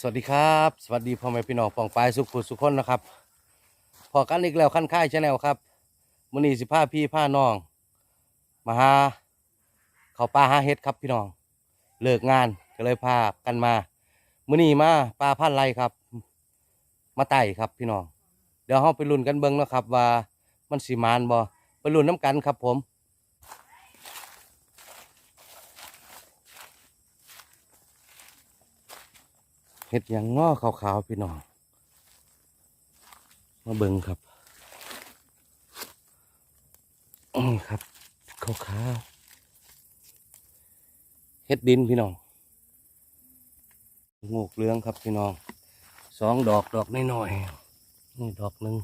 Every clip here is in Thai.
สวัสดีครับ สวัสดีพ่อแม่พี่น้องปองปายสุขผู้สุขคนนะครับพอกันอีกแล้วขั้นค่ายชาแนลครับมือนีสิพาพี่พาน้อง มาหาเขาปลาหาเห็ดครับพี่น้อง เลิกงานก็เลยพากันมามือนีมาปลาพันไรครับ มาไต่ครับพี่น้อง เดี๋ยวเราไปลุ้นกันเบิ่งนะครับ ว่ามันสิมานบ่ไปลุ้นน้ำกันครับผม เห็ดยังง้อขาวๆพี่น้อง มาเบิ่งครับครับขาวๆเห็ดดินพี่น้องงูกเหลืองครับพี่น้องสองดอกดอกน้อยๆนี่ดอกหนึ่ง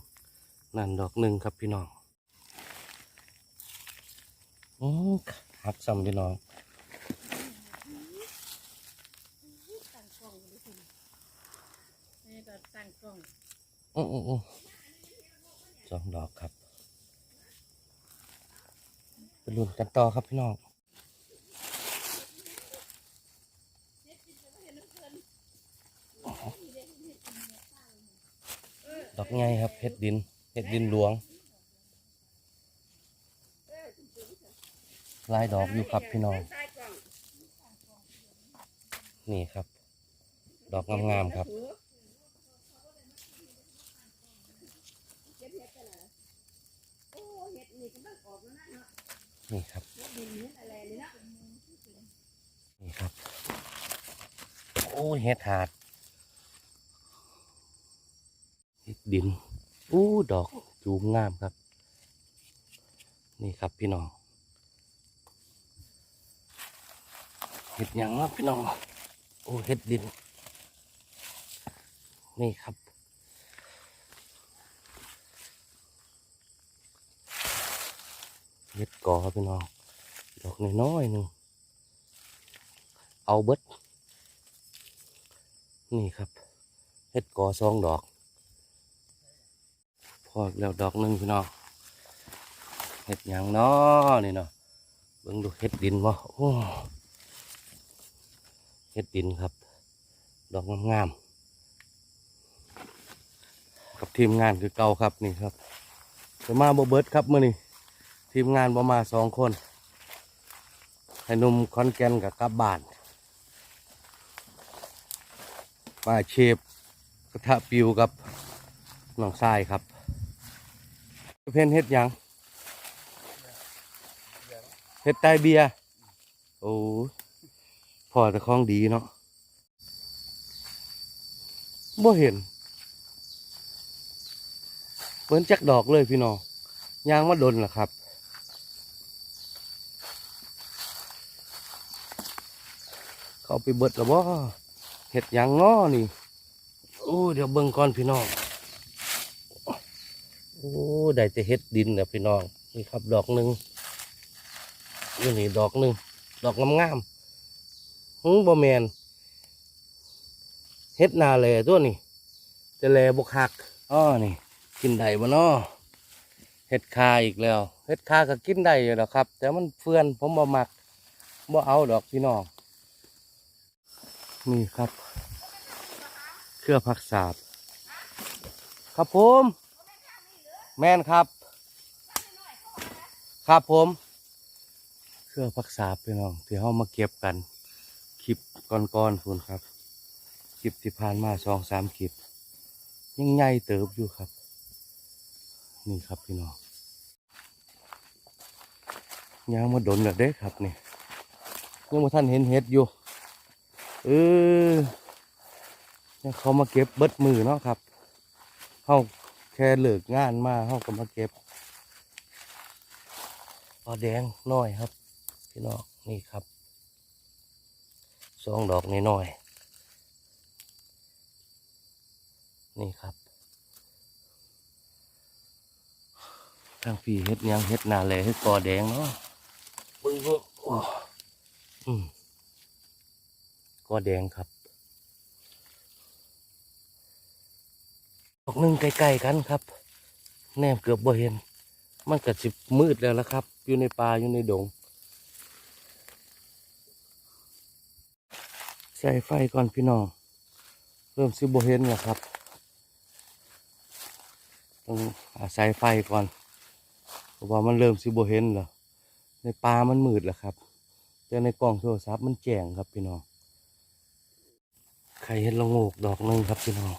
นั่นดอกหนึ่งครับพี่น้องอืมหักซ้ำพี่น้อง ตั้งกล้องดูสินี่ก็ตั้งกล้อง อืออือสองดอกครับไปลุ้นกันต่อครับพี่น้องดอกไงครับเห็ดดินเห็ดดินหลวงลายดอกอยู่ครับพี่น้อง นี่ครับ ดอกงามๆครับ นี่ครับ นี่ครับ โอ้เห็ดหาดเห็ดดินอู้ดอกจูงงามครับ นี่ครับพี่น้องเห็ดหยังเนาะพี่น้อง โอ้เห็ดดิน นี่ครับ เห็ดกอพี่น้องดอกน้อยๆหนึ่งเอาเบิดนี่ครับเห็ดกอสองดอก พอแล้วดอกหนึ่งพี่น้องเห็ดหยังนาะนี่เนาะเบิ่งดูเห็ดดินวะโอ้เห็ดดินครับ ดอกงามๆกับทีมงานคือเก่าครับนี่ครับจะมาโบเบิร์ดครับมื่อนี้ ทีมงานประมาณสองคนให้นุ่มคอนแกนกับกลับบ้านมาเชฟกระทะปิวกับน้องทรายครับ เพนเฮ็ดยังเฮ็ดไตเบียโอ้พอแต่ของดีเนาะบ่เห็นเปิ้นจักดอกเลยพี่น้องยางมาดนล่ะครับ เขาไปเบิดแล้วบ่เห็ดยังง้อนี่โอ้เดี๋ยวเบิ่งก่อนพี่น้องโอ้ได้แต่เห็ดดินเนี่ยพี่น้องนี่ครับดอกหนึ่งนี่นี่ดอกหนึ่งดอกงามๆหึบ่แมนเห็ดนาแลตัวนี่จะแลบกหักอ้อนี่ กินได้บ่น้อเห็ดคาอีกแล้วเห็ดคาก็กินได้อยู่แล้วครับ แต่มันเฟื่อนผมบ่มักบ่เอาดอกพี่น้อง นี่ครับ เครือผักสาบ ครับผม แม่นครับ ครับผม เครือผักสาบพี่น้องที่เขามาเก็บกัน คลิปก่อนๆคุณครับ คลิปที่ผ่านมาสองสามคลิป ยังใหญ่เติบอยู่ครับ นี่ครับพี่น้องยางมาดนแบบเด้ครับนี่ยังมาท่านเห็นเห็ดอยู่ เออเนี่ยเขามาเก็บเบิดมือเนาะครับเขาแค่เลิกงานมาเขาก็มาเก็บปลาแดงน้อยครับ พี่น้องนี่ครับสองดอกน้อยๆนี่ครับทางพี่เฮ็ดหยังเฮ็ดนาแลเฮ็ดปอแดงเนาะเบึ้งพวกโอ้อืม ก็แดงครับดอกนึ่งใกล้ๆกันครับ แนมเกือบบ่เห็น มันก็สิมืดแล้วละครับ อยู่ในป่าอยู่ในดงใส่ไฟก่อนพี่น้องเริ่มซิบเห็นแล้วครับต้องอาศัยไฟก่อนเพราะว่ามันเริ่มซิบเห็นแล้วในป่ามันมืดแล้วครับแต่ในกล้องโทรศัพท์มันแจ้งครับพี่น้อง ใครเห็นละโงกดอกหนึ่งครับพี่น้อง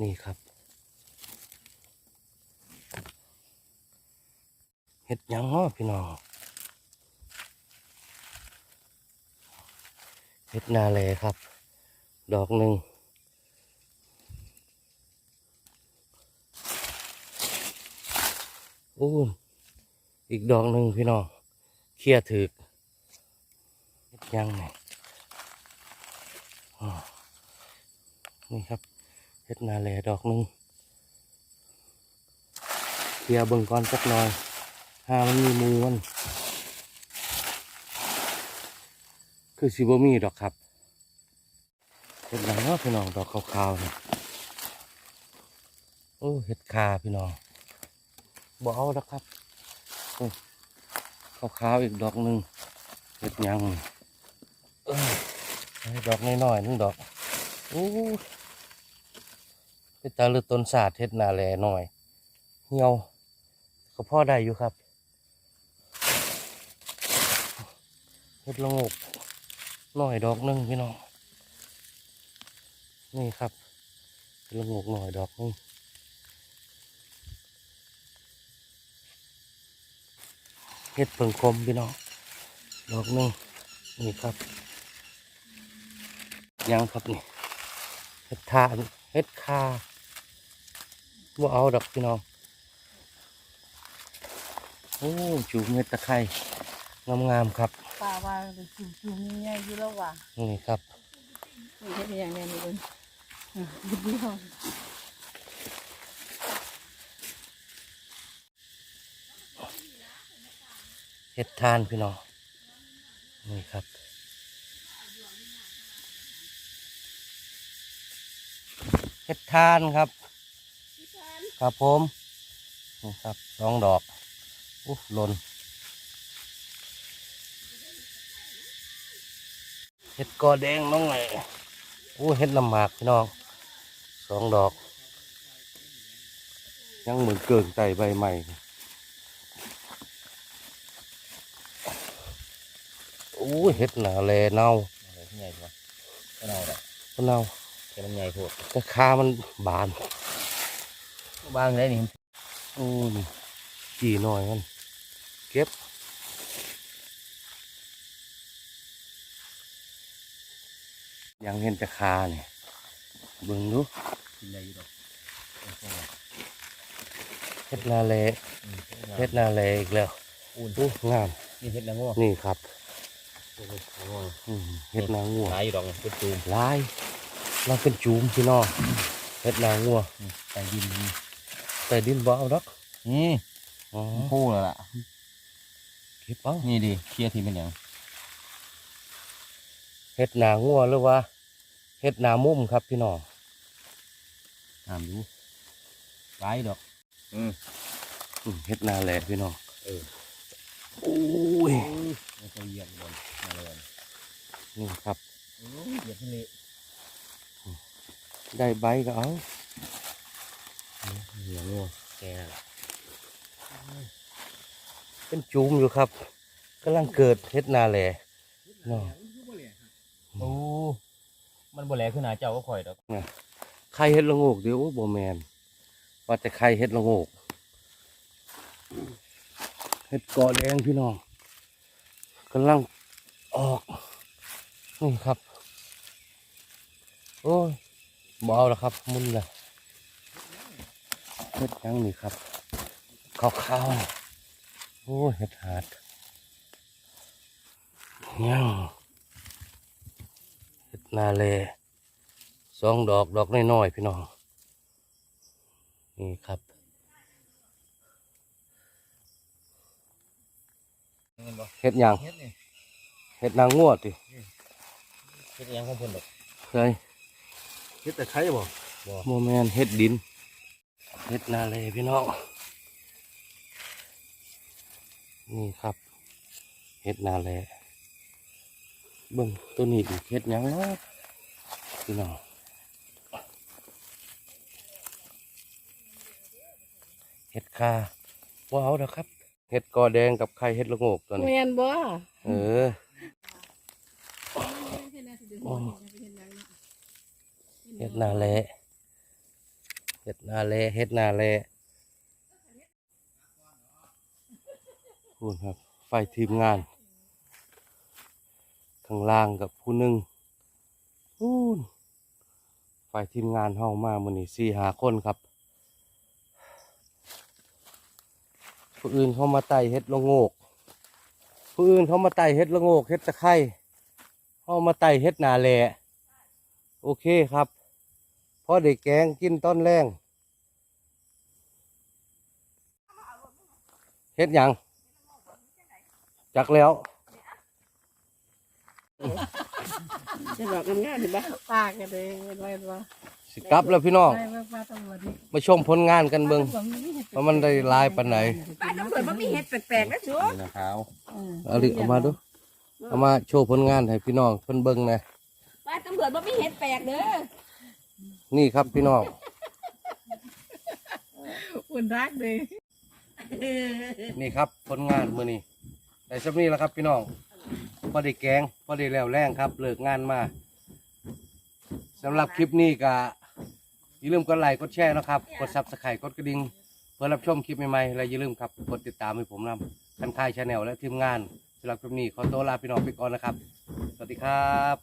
นี่ครับ เห็ดยังเนาะพี่น้อง เห็ดนาแลครับ ดอกหนึ่งอู้ อีกดอกหนึ่งพี่น้องเคลียถึกเฮ็ดยังไงอ๋อนี่ครับเฮ็ดนาแลดอกหนึ่งเคลียเบิ่งก่อนสักหน่อยหามันมีมือมัน คือสิบ่มีดอกครับเฮ็ดหยังเนาะพี่น้องดอกขาวๆนี่โอ้เฮ็ดคาพี่น้องบ่เอาแล้วครับ นี่ขาวๆอีกดอกหนึ่งเห็ดหยังเอ้ยให้ดอกน้อยๆนึงดอกโอ้เป็นตาลือต้นศาสตร์เห็ดนาแลหน่อยเหี่ยวก็พ่อได้อยู่ครับเห็ดละงกหน่อยดอกหนึงพี่น้องนี่ครับเห็ดละงกหน่อยดอกนึง เห็ดเพิงคมพี่น้องดอกหนึงนี่ครับยังครับนี่เห็ดทาเห็ดคาว่าเอาดอกพี่น้องโอ้จูบเม็ดตะไคร้งามๆครับป่าว่าจุ่มจุ่มๆง่ายๆอยู่แล้วว่ะนี่ครับนี่เฮ็ดอย่างนี้นี่เบิ่งอะดีดีเฮา เห็ดทานพี่น้องนี่ครับเห็ดทานครับ ครับผมนี่ครับสองดอกอุ๊หล่นเห็ดกอแดงน้องไงอู้เห็ดน้ำหมากพี่น้องสองดอก ยังเหมือนเกินไตใบใหม่ อู้เห็ดหนาแลเน่าอะไรที่ใหญ่กว่าก็เอาแหละก็เน่าแค่มันใหญ่พวกแต่คามันบาน บางได้นี่อู้นี่จีหน่อยมันเก็บยังเห็นจะคาเนี่ยเบิ่งดูกินได้อยู่ดอกโอ้โหเฮ็ดนาแลอืมเฮ็ดนาแลอีกแล้วอุ่นอู้งาม นี่เห็ดนางงัวนี่ครับ โอ้โหนางงัวอืมเฮ็ดนางัวหลายอยู่ดอกเป็นตูมหลายเราเป็นจูมพี่น้องเฮ็ดนางัวอืมใส่ดินนี่แต่ดินบ่เอาดอกนี่อ๋อคู่แล้วล่ะเก็บเอานี่ดิเคลียร์ทีเป็นอย่างเฮ็ดนางัวหรือว่าเฮ็ดนามุมครับพี่น้องตามดูหลายดอกอืมอืมเฮ็ดนาแลพี่น้องเออโอ้ยไม่เคยเหยียบบนมาเลย นี่ครับโอ้ยเหยียบที่เละได้ใบก็เอาเหยียบงัวแกนั่นแหละเป็นจูมอยู่ครับกำลังเกิดเฮ็ดนาแลเนาะโอ้มันบ่แหลขึ้นหนาเจ้าก็ข่อยดอกใครเฮ็ดละโงกเดี๋ยวโอ้บ่แมนว่าแต่ใครเฮ็ดละโงกเฮ็ดเกาะแดงพี่น้องกำลัง ออก นี่ครับ โอ้ยบเอาแล้วครับ มุนละเฮ็ดยังนี่ครับขาวๆโอ้ยเฮ็ดหาดยังเฮ็ดนาเลสองดอกดอกน้อยๆพี่น้อง นี่ครับเงินบ่เฮ็ดยังเฮ็ดนี่ เฮ็ดนางงวดติเฮ็ดอิหยังของเพิ่นดอกเคยเฮ็ดแต่ไข่บ่บ่โมแมนเฮ็ดดินเฮ็ดนาเลยพี่น้อง นี่ครับเฮ็ดนาแลเบิ่งตัวนี้ดิเฮ็ดหยังเนาะพี่น้องเฮ็ดคาว้าวนะครับเฮ็ดกอแดงกับไข่เฮ็ดละโงกตัวนี้ แม่นบ่ เออ เฮ็ดน่สิเดี๋ยวโอ้เฮ็ดหยังเนาเฮ็ดนาแลเฮ็ดนาแลเฮ็ดนาแลพูดครับ ไฟทีมงาน ข้างล่างกับผู้หนึ่งพูนไฟทีมงานเฮามามื้อนี้สี่หาคนครับ ผู้อื่นเขามาไต่เฮ็ดละโงก ผู้อื่นเขามาไต่เฮ็ดละโงกเฮ็ดตะไคร้ เฮามาไต่เฮ็ดนาแลโอเคครับพอได้แกงกินต้นแรงเฮ็ดหยังจักแล้วจะบอกงามๆนี่บ่ปากกันเลยไว้บ่สิกลับแล้วพี่น้องไว้ไว้ปลาตำรวจนี่มาชมผลงานกันเบิ่งว่ามันได้หลายปานไหนปลาตำรวจบ่มีเห็ดแปลกๆนะชัวนี่นะขาวเอาดิเอามาดู เอามาโชว์ผลงานให้พี่น้องเพิ่นเบิ่งหนะปลาตำรวจบ่มีเห็ดแปลกเด้อนี่ครับพี่น้องอุ่นรักเด้อนี่ครับผลงานมื้อนี้ได้สักนี้แล้วครับพี่น้องพอได้แกงพอได้แล้วแรงครับเลิกงานมาสำหรับคลิปนี้ก็อย่าลืมกดไลค์กดแชร์นะครับ กดซับสไครต์กดกระดิ่งเพื่อรับชมคลิปใหม่ๆและอย่าลืมครับกดติดตามให้ผมนำคันคายชาแนลและทีมงาน สำหรับคลิปนี้ขอตัวลาพี่น้องไปก่อนนะครับ สวัสดีครับ